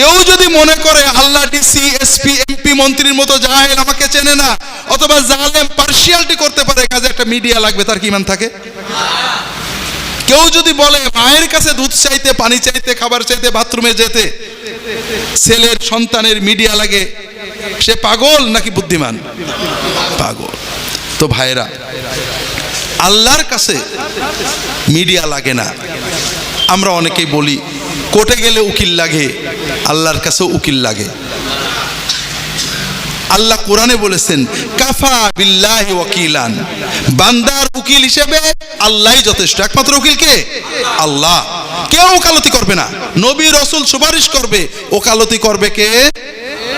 কেউ যদি মনে করে আল্লাহ ডিসি এসপি এমপি মন্ত্রীর মতো জাহেল আমাকে চেনে না, অথবা জালেম পার্সিয়ালিটি করতে পারে, কাজে একটা মিডিয়া লাগবে, তার কি ইমান থাকে? কেউ যদি বলে, মায়ের কাছে দুধ চাইতে, পানি চাইতে, খাবার চাইতে, বাথরুমে যেতে, ছেলের সন্তানের মিডিয়া লাগে, সে পাগল নাকি বুদ্ধিমান? পাগল। তো ভাইরা আল্লাহর কাছে মিডিয়া লাগে না। আমরা অনেকেই বলি, কোর্টে গেলে উকিল লাগে, আল্লাহর কাছেও উকিল লাগে। আল্লাহ কোরআনে বলেছেন, কাফা বিল্লাহ ওয়াকিলান। বান্দার উকিল হিসেবে আল্লাহই যথেষ্ট। একমাত্র উকিল কে? আল্লাহ। কেউ ওকালতি করবে না। নবী, রসুল সুপারিশ করবে, ওকালতি করবে কে?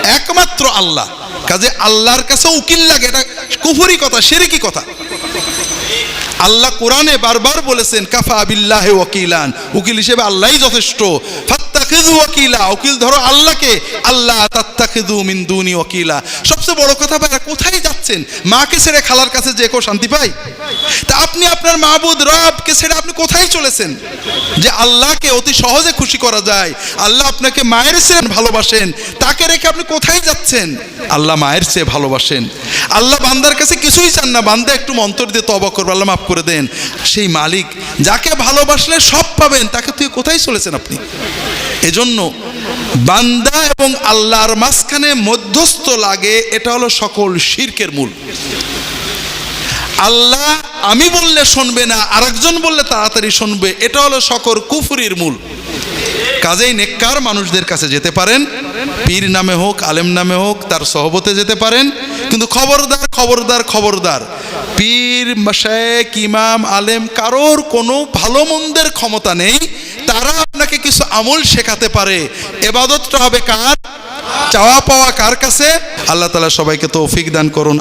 একমাত্র আল্লাহ। কাজে আল্লাহর কাছে উকিল লাগে, এটা কুফুরি কথা, সেরেকি কথা। আল্লাহ কোরআনে বারবার বলেছেন কাফা আবিল্লাহে ওকিলান উকিল হিসেবে আল্লাহই যথেষ্ট। ফাত্তাখিযু ওয়াকিলা, উকিল ধরো আল্লাহকে। আল্লাহ তাত্তাখিযু মিন দুনি ওয়াকিলা। সবচেয়ে বড় কথা ভাইরা কোথায় যাচ্ছেন? মাকে ছেড়ে খালার কাছে যে কেউ শান্তি পায়? তা আপনি আপনার মাবুদ রবকে ছেড়ে আপনি কোথায় চলেছেন? যে আল্লাহকে অতি সহজে খুশি করা যায়। আল্লাহ আপনাকে মায়ের চেয়ে ভালোবাসেন। তাকে রেখে আপনি কোথায় যাচ্ছেন? আল্লাহ মায়ের চেয়ে ভালোবাসেন। আল্লাহ বান্দার কাছে কিছুই চান না। বান্দা একটু মন্তর দিয়ে তবা করবে, আল্লাহ মাফ করে দেন। সেই মালিক যাকে ভালোবাসলে সব পাবেন, তাকে তুই কোথায় চলেছেন আপনি? এজন্য বান্দা এবং আল্লাহর মাঝখানে মধ্যস্থ লাগে, এটা হলো সকল শিরকের মূল। আল্লাহ আমি বললে শুনবে না, আরেকজন বললে তাড়াতাড়ি শুনবে, এটা হলো সকল কুফুরির মূল। কাজেই নেককার মানুষদের কাছে যেতে পারেন, পীর নামে হোক, আলেম নামে হোক, তার সহবতে যেতে পারেন, কিন্তু খবরদার খবরদার খবরদার। পীর শেখ ইমাম, আলেম, কারোর কোনো ভালো মন্দের ক্ষমতা নেই তারা আপনাকে কিছু আমল শেখাতে পারে। এবাদতটা হবে কার? চাওয়া পাওয়া কার কাছে? আল্লাহ তালা সবাইকে তৌফিক দান করুন